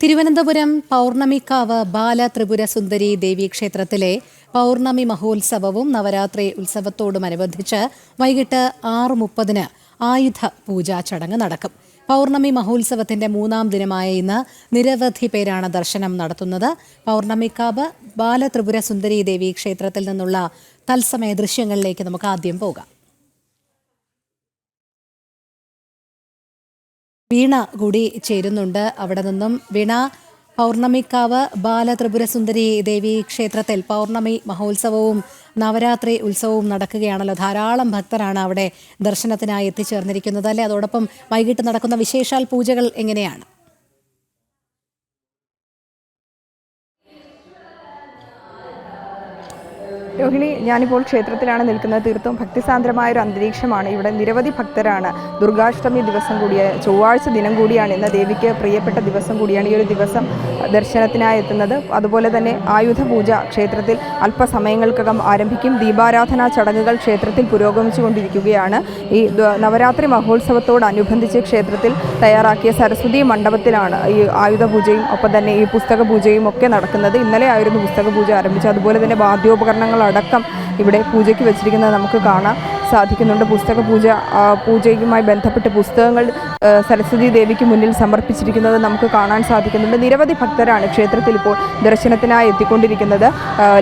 തിരുവനന്തപുരം പൗർണമിക്കാവ് ബാല ത്രിപുര സുന്ദരി ദേവി ക്ഷേത്രത്തിലെ പൗർണമി മഹോത്സവവും നവരാത്രി ഉത്സവത്തോടുമനുബന്ധിച്ച് വൈകിട്ട് ആറ് മുപ്പതിന് ആയുധ പൂജാ ചടങ്ങ് നടക്കും. പൗർണമി മഹോത്സവത്തിന്റെ മൂന്നാം ദിനമായ ഇന്ന് നിരവധി പേരാണ് ദർശനം നടത്തുന്നത്. പൗർണമിക്കാവ് ബാല ത്രിപുര സുന്ദരി ദേവി ക്ഷേത്രത്തിൽ നിന്നുള്ള തത്സമയ ദൃശ്യങ്ങളിലേക്ക് നമുക്ക് ആദ്യം പോകാം. വീണ കൂടി ചേരുന്നുണ്ട്. അവിടെ നിന്നും വീണ പൗർണമിക്കാവ് ബാലത്രിപുര സുന്ദരി ദേവി ക്ഷേത്രത്തിൽ പൗർണമി മഹോത്സവവും നവരാത്രി ഉത്സവവും നടക്കുകയാണല്ലോ. ധാരാളം ഭക്തരാണ് അവിടെ ദർശനത്തിനായി എത്തിച്ചേർന്നിരിക്കുന്നത് അല്ലെ? അതോടൊപ്പം വൈകിട്ട് നടക്കുന്ന വിശേഷാൽ പൂജകൾ എങ്ങനെയാണ്? രോഹിണി ഞാനിപ്പോൾ ക്ഷേത്രത്തിലാണ് നിൽക്കുന്നത്. തീർത്തും ഭക്തിസാന്ദ്രമായ ഒരു അന്തരീക്ഷമാണ്. ഇവിടെ നിരവധി ഭക്തരാണ്. ദുർഗാഷ്ടമി ദിവസം കൂടിയ ചൊവ്വാഴ്ച ദിനം കൂടിയാണ് ഇന്ന് ദേവിക്ക് പ്രിയപ്പെട്ട ദിവസം കൂടിയാണ് ഈ ഒരു ദിവസം ദർശനത്തിനായി എത്തുന്നത്. അതുപോലെ തന്നെ ആയുധ പൂജ ക്ഷേത്രത്തിൽ അല്പസമയങ്ങൾക്കകം ആരംഭിക്കും. ദീപാരാധനാ ചടങ്ങുകൾ ക്ഷേത്രത്തിൽ പുരോഗമിച്ചുകൊണ്ടിരിക്കുകയാണ്. ഈ നവരാത്രി മഹോത്സവത്തോടനുബന്ധിച്ച് ക്ഷേത്രത്തിൽ തയ്യാറാക്കിയ സരസ്വതി മണ്ഡപത്തിലാണ് ഈ ആയുധ പൂജയും ഒപ്പം തന്നെ ഈ പുസ്തക പൂജയും ഒക്കെ നടക്കുന്നത്. ഇന്നലെ ആയിരുന്നു പുസ്തക പൂജ ആരംഭിച്ചത്. അതുപോലെ തന്നെ വാദ്യോപകരണങ്ങളടക്കം ഇവിടെ പൂജയ്ക്ക് വെച്ചിരിക്കുന്നത് നമുക്ക് കാണാൻ സാധിക്കുന്നുണ്ട്. പുസ്തക പൂജ പൂജയുമായി ബന്ധപ്പെട്ട് പുസ്തകങ്ങൾ സരസ്വതി ദേവിക്ക് മുന്നിൽ സമർപ്പിച്ചിരിക്കുന്നത് നമുക്ക് കാണാൻ സാധിക്കുന്നുണ്ട്. നിരവധി ഭക്തരാണ് ക്ഷേത്രത്തിൽ ഇപ്പോൾ ദർശനത്തിനായി എത്തിക്കൊണ്ടിരിക്കുന്നത്.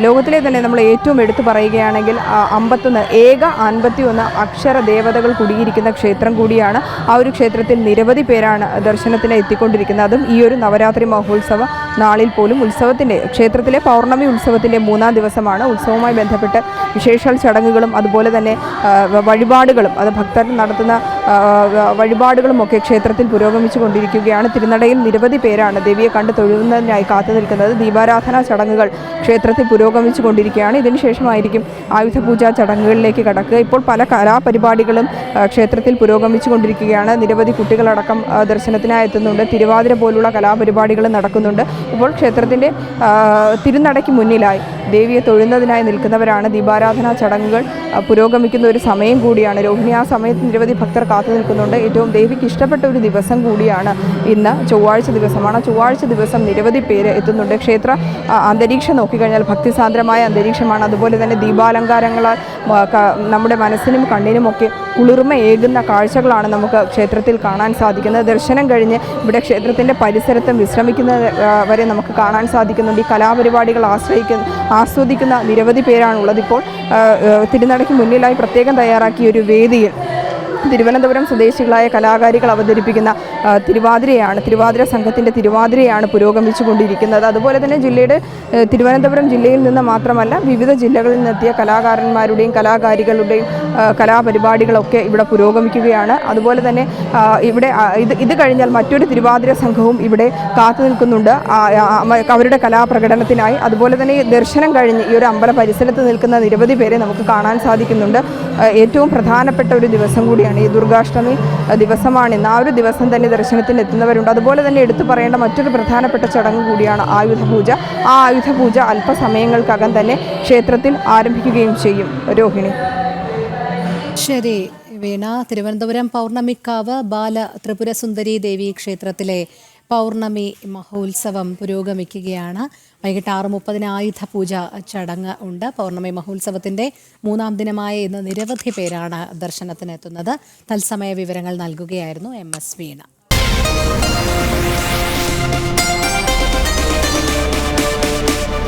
ലോകത്തിലെ തന്നെ നമ്മൾ ഏറ്റവും എടുത്തു പറയുകയാണെങ്കിൽ അമ്പത്തൊന്ന് ഏക അൻപത്തി ഒന്ന് അക്ഷര ദേവതകൾ കുടിയിരിക്കുന്ന ക്ഷേത്രം കൂടിയാണ് ആ ഒരു ക്ഷേത്രത്തിൽ നിരവധി പേരാണ് ദർശനത്തിന് എത്തിക്കൊണ്ടിരിക്കുന്നത്. അതും ഈ ഒരു നവരാത്രി മഹോത്സവ നാളിൽ പോലും ഉത്സവത്തിന്റെ ക്ഷേത്രത്തിലെ പൗർണമി ഉത്സവത്തിന്റെ മൂന്നാം ദിവസമാണ് ഉത്സവവുമായി ബന്ധപ്പെട്ട് വിശേഷാൽ ചടങ്ങുകളും അതുപോലെ തന്നെ വഴിപാടുകളും അത് ഭക്തർ നടത്തുന്ന ആ, വ- വഴിപാടുകളും ഒക്കെ ക്ഷേത്രത്തിൽ പുരോഗമിച്ചു കൊണ്ടിരിക്കുകയാണ് തിരുനടയിൽ നിരവധി പേരാണ് ദേവിയെ കണ്ട് തൊഴുന്നതിനായി കാത്തു നിൽക്കുന്നത്. ദീപാരാധനാ ചടങ്ങുകൾ ക്ഷേത്രത്തിൽ പുരോഗമിച്ചു കൊണ്ടിരിക്കുകയാണ് ഇതിനുശേഷമായിരിക്കും ആയുധ പൂജാ ചടങ്ങുകളിലേക്ക് കടക്കുക. ഇപ്പോൾ പല കലാപരിപാടികളും ക്ഷേത്രത്തിൽ പുരോഗമിച്ചു കൊണ്ടിരിക്കുകയാണ് നിരവധി കുട്ടികളടക്കം ദർശനത്തിനായി എത്തുന്നുണ്ട്. തിരുവാതിര പോലുള്ള കലാപരിപാടികൾ നടക്കുന്നുണ്ട്. ഇപ്പോൾ ക്ഷേത്രത്തിന്റെ തിരുനടയ്ക്ക് മുന്നിലായി. ദേവിയെ തൊഴുന്നതിനായി നിൽക്കുന്നവരാണ് ദീപാരാധനാ ചടങ്ങുകൾ പുരോഗമിക്കുന്ന ഒരു സമയം കൂടിയാണ്. രോഹിണി ആ സമയത്ത് നിരവധി ഭക്തർ കാത്തു നിൽക്കുന്നുണ്ട്. ഏറ്റവും ദേവിക്ക് ഇഷ്ടപ്പെട്ട ഒരു ദിവസം കൂടിയാണ് ഇന്ന് ചൊവ്വാഴ്ച ദിവസമാണ്. ചൊവ്വാഴ്ച ദിവസം നിരവധി പേര് എത്തുന്നുണ്ട്. ക്ഷേത്ര അന്തരീക്ഷം നോക്കിക്കഴിഞ്ഞാൽ ഭക്തിസാന്ദ്രമായ അന്തരീക്ഷമാണ്. അതുപോലെ തന്നെ ദീപാലങ്കാരങ്ങളാൽ നമ്മുടെ മനസ്സിനും കണ്ണിനുമൊക്കെ കുളിർമയേകുന്ന കാഴ്ചകളാണ് നമുക്ക് ക്ഷേത്രത്തിൽ കാണാൻ സാധിക്കുന്നത്. ദർശനം കഴിഞ്ഞ് ഇവിടെ ക്ഷേത്രത്തിന്റെ പരിസരത്തും വിശ്രമിക്കുന്ന വരെ നമുക്ക് കാണാൻ സാധിക്കുന്നുണ്ട്. ഈ കലാപരിപാടികൾ ആശ്രയിക്കുന്ന ആസ്വദിക്കുന്ന നിരവധി പേരാണുള്ളത് ഇപ്പോൾ ആ, ആ, തിരുനടയ്ക്ക് മുന്നിലായി പ്രത്യേകം തയ്യാറാക്കിയ ഒരു വേദിയിൽ. തിരുവനന്തപുരം സ്വദേശികളായ കലാകാരികൾ അവതരിപ്പിക്കുന്ന തിരുവാതിരയാണ് തിരുവാതിര സംഘത്തിന്റെ തിരുവാതിരയാണ് പുരോഗമിച്ചു കൊണ്ടിരിക്കുന്നത് അതുപോലെ തന്നെ ജില്ലയുടെ തിരുവനന്തപുരം ജില്ലയിൽ നിന്ന് മാത്രമല്ല വിവിധ ജില്ലകളിൽ നിന്നെത്തിയ കലാകാരന്മാരുടെയും കലാകാരികളുടെയും കലാപരിപാടികളൊക്കെ ഇവിടെ പുരോഗമിക്കുകയാണ്. അതുപോലെ തന്നെ ഇവിടെ ഇത് ഇത് കഴിഞ്ഞാൽ മറ്റൊരു തിരുവാതിര സംഘവും ഇവിടെ കാത്തു നിൽക്കുന്നുണ്ട്. അവരുടെ കലാപ്രകടനത്തിനായി. അതുപോലെ തന്നെ ദർശനം കഴിഞ്ഞ് ഈ ഒരു അമ്പല പരിസരത്ത് നിൽക്കുന്ന നിരവധി പേരെ നമുക്ക് കാണാൻ സാധിക്കുന്നുണ്ട്. ഏറ്റവും പ്രധാനപ്പെട്ട ഒരു ദിവസം കൂടിയാണ് ഈ ദുർഗാഷ്ടമി ദിവസമാണ്. ഇന്ന് ആ ഒരു ദിവസം തന്നെ ദർശനത്തിന് എത്തുന്നവരുണ്ട്. അതുപോലെ തന്നെ എടുത്തു പറയേണ്ട മറ്റൊരു പ്രധാനപ്പെട്ട ചടങ്ങ് കൂടിയാണ് ആയുധ പൂജ ആ ആയുധ പൂജ അല്പസമയങ്ങൾക്കകം തന്നെ ക്ഷേത്രത്തിൽ ആരംഭിക്കുകയും ചെയ്യും. രോഹിണി. ശരി. വീണ തിരുവനന്തപുരം പൗർണമിക്കാവ് ബാല ത്രിപുര സുന്ദരി ദേവി ക്ഷേത്രത്തിലെ പൗർണമി മഹോത്സവം പുരോഗമിക്കുകയാണ്. വൈകിട്ട് ആറ് മുപ്പതിന് ആയുധ പൂജ ചടങ്ങ് ഉണ്ട്. പൗർണമി മഹോത്സവത്തിന്റെ മൂന്നാം ദിനമായ ഇന്ന് നിരവധി പേരാണ് ദർശനത്തിനെത്തുന്നത്. തത്സമയ വിവരങ്ങൾ നൽകുകയായിരുന്നു എം എസ് വീണ.